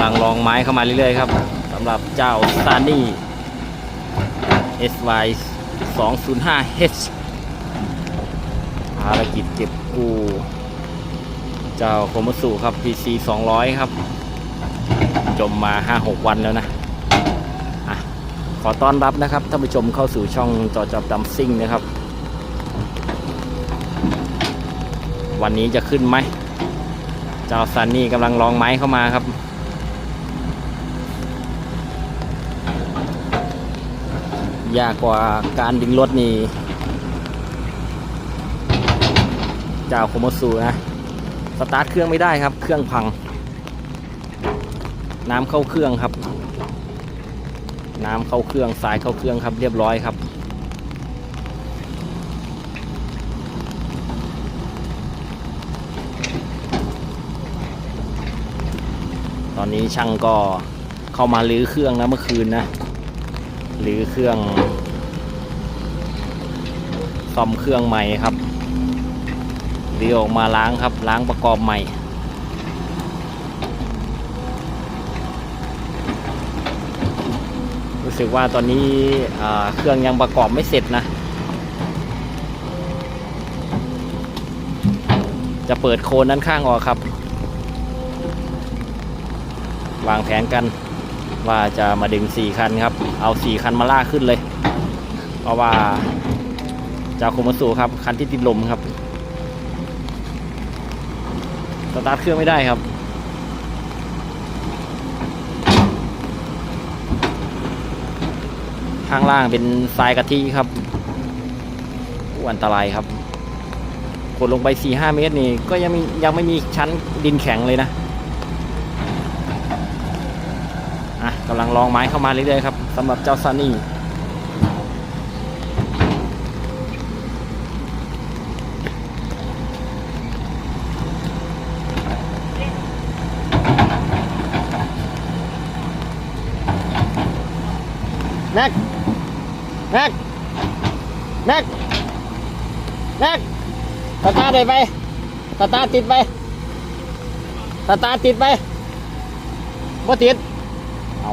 ำลังลองไม้เข้ามาเรื่อยๆครับสำหรับเจ้า s u n n y SY 205H ภารกิจเก็บกู้เจ้าโคมสุครับ PC 200 ครับ จมมา 5-6 วันแล้วนะอะขอต้อนรับนะครับท่านผู้ชมเข้าสู่ช่องจอจับดำซิ่งนะครับ วันนี้จะขึ้นไหม เจ้าซันนี่กำลังลองไม้เข้ามาครับ ยากกว่าการดึงรถนี่เจ้าโคโมสุนะ สตาร์ทเครื่องไม่ได้ครับ เครื่องพัง น้ำเข้าเครื่องครับ น้ำเข้าเครื่องสายเข้าเครื่องครับ เรียบร้อยครับตอนนี้ช่างก็เข้ามาลื้อเครื่องนะเมื่อคืนนะ ลื้อเครื่องซ่อมเครื่องใหม่ครับลื้อออกมาล้างครับล้างประกอบใหม่รู้สึกว่าตอนนี้เครื่องยังประกอบไม่เสร็จนะ จะเปิดโคนด้านข้างออกครับ วางแผนกัน ว่าจะมาดึง 4 คันครับ เอา 4 คันมาลากขึ้นเลย เพราะว่าจะคุมาสู่ครับ คันที่ติดลมครับ สตาร์ทเครื่องไม่ได้ครับ ข้างล่างเป็นทรายกะทิครับอันตรายครับกดลงไป 4-5 เมตรนี่ก็ยังมียังไม่มีชั้นดินแข็งเลยนะ อะกำลังลองไม้เข้ามาเรื่อยๆครับสำหรับเจ้าซันนี่แม็กแม็กแม็กแม็กตาร์ทได้ไปตาร์ทติดไปตาร์ทติดไปบ่ติด เอา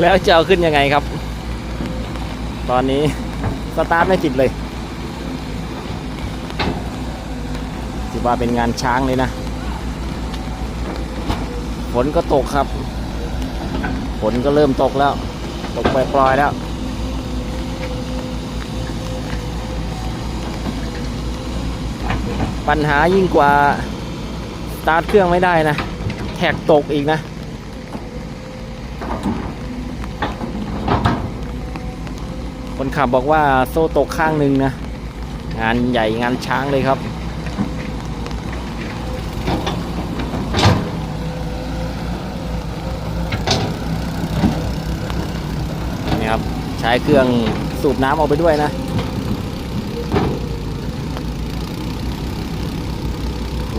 แล้วจะเอาขึ้นยังไงครับ ตอนนี้สตาร์ทไม่ติดเลยถือว่าเป็นงานช้างเลยนะฝนก็ตกครับฝนก็เริ่มตกแล้ว ตกปล่อยๆแล้วปัญหายิ่งกว่า ตาร์ทเครื่องไม่ได้นะ แท็กตกอีกนะ คนขับบอกว่าโซ่ตกข้างหนึ่งนะ งานใหญ่งานช้างเลยครับนี่ครับ ใช้เครื่องสูบน้ำออกไปด้วยนะ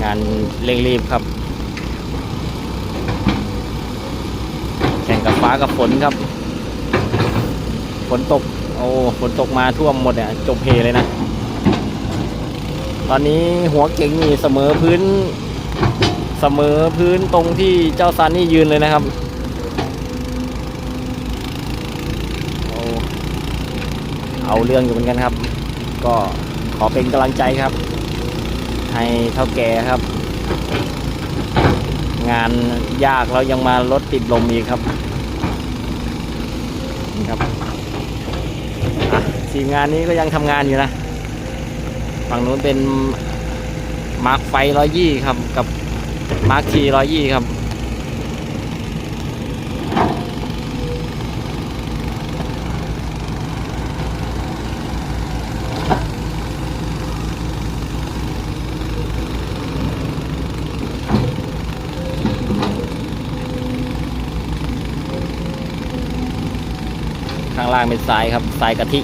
งานเร่งรีบครับ แข่งกับฟ้ากับฝนครับ ฝนตก โอ้ ฝนตกมาท่วมหมดเนี่ยจบเพเลยนะ ตอนนี้หัวเก่งนี่เสมอพื้น เสมอพื้นตรงที่เจ้าซันนี่ยืนเลยนะครับเอาเรื่องอยู่เหมือนกันครับ ก็ขอเป็นกำลังใจครับ ให้เท่าแก่ครับ งานยากแล้วยังมารถติดลมอีกครับนี่ครับทีมงานนี้ก็ยังทำงานอยู่นะ ฝั่งนู้นเป็นมาร์คไฟร้อยยี่ครับ กับมาร์คทีร้อยยี่ครับ ล่างเป็นทรายครับทรายกะทิ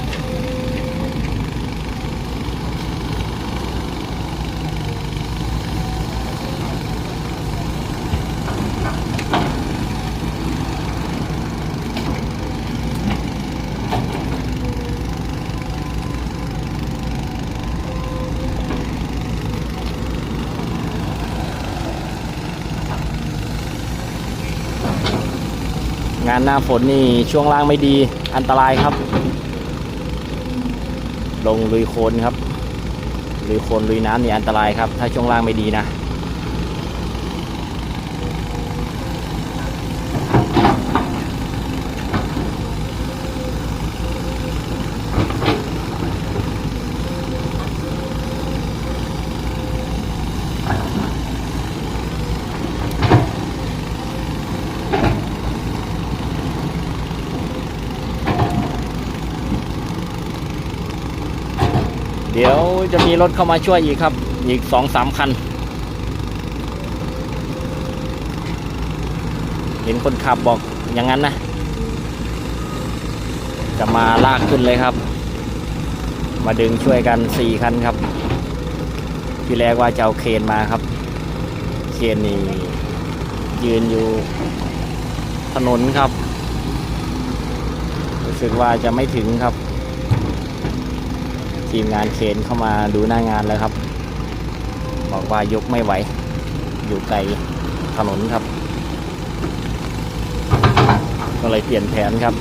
งานหน้าฝนนี่ช่วงล่างไม่ดีอันตรายครับ ลงลุยโคลนครับลุยโคลนลุยน้ำนี่อันตรายครับ ถ้าช่วงล่างไม่ดีนะ เดี๋ยวจะมีรถเข้ามาช่วยอีกครับ อีกสองสามคัน เห็นคนขับบอกอย่างนั้นนะ จะมาลากขึ้นเลยครับ มาดึงช่วยกันสี่คันครับ ที่แรกว่าจะเอาเคนมาครับ เคนนี่ยืนอยู่ถนนครับ รู้สึกว่าจะไม่ถึงครับ ทีมงานเคนเข้ามาดูหน้างานแล้วครับ บอกว่ายกไม่ไหว อยู่ไกลถนนครับ ก็เลยเปลี่ยนแผนครับ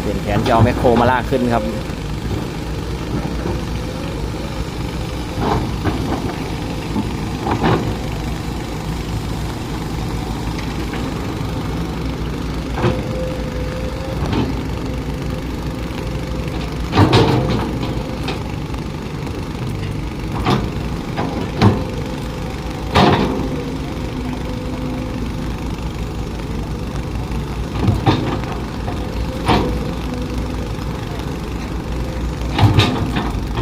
เปลี่ยนแผนจะเอาแมคโครมาลากขึ้นครับ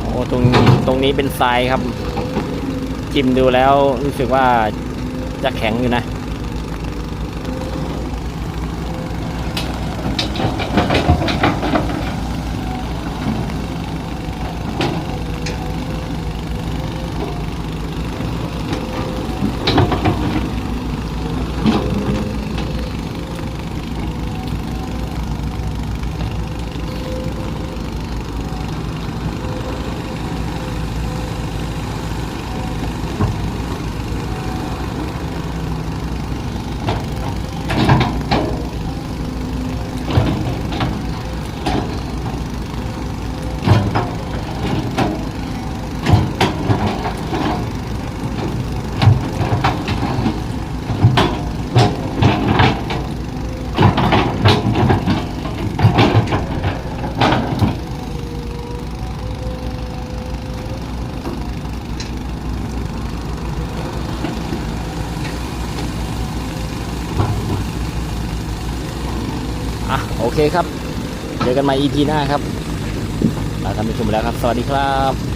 โอ้ ตรงนี้เป็นทรายครับ จิ้มดูแล้วรู้สึกว่าจะแข็งอยู่นะ เคครับ เจอกันใหม่ EP หน้าครับลาท่านผู้ชมแล้วครับ สวัสดีครับ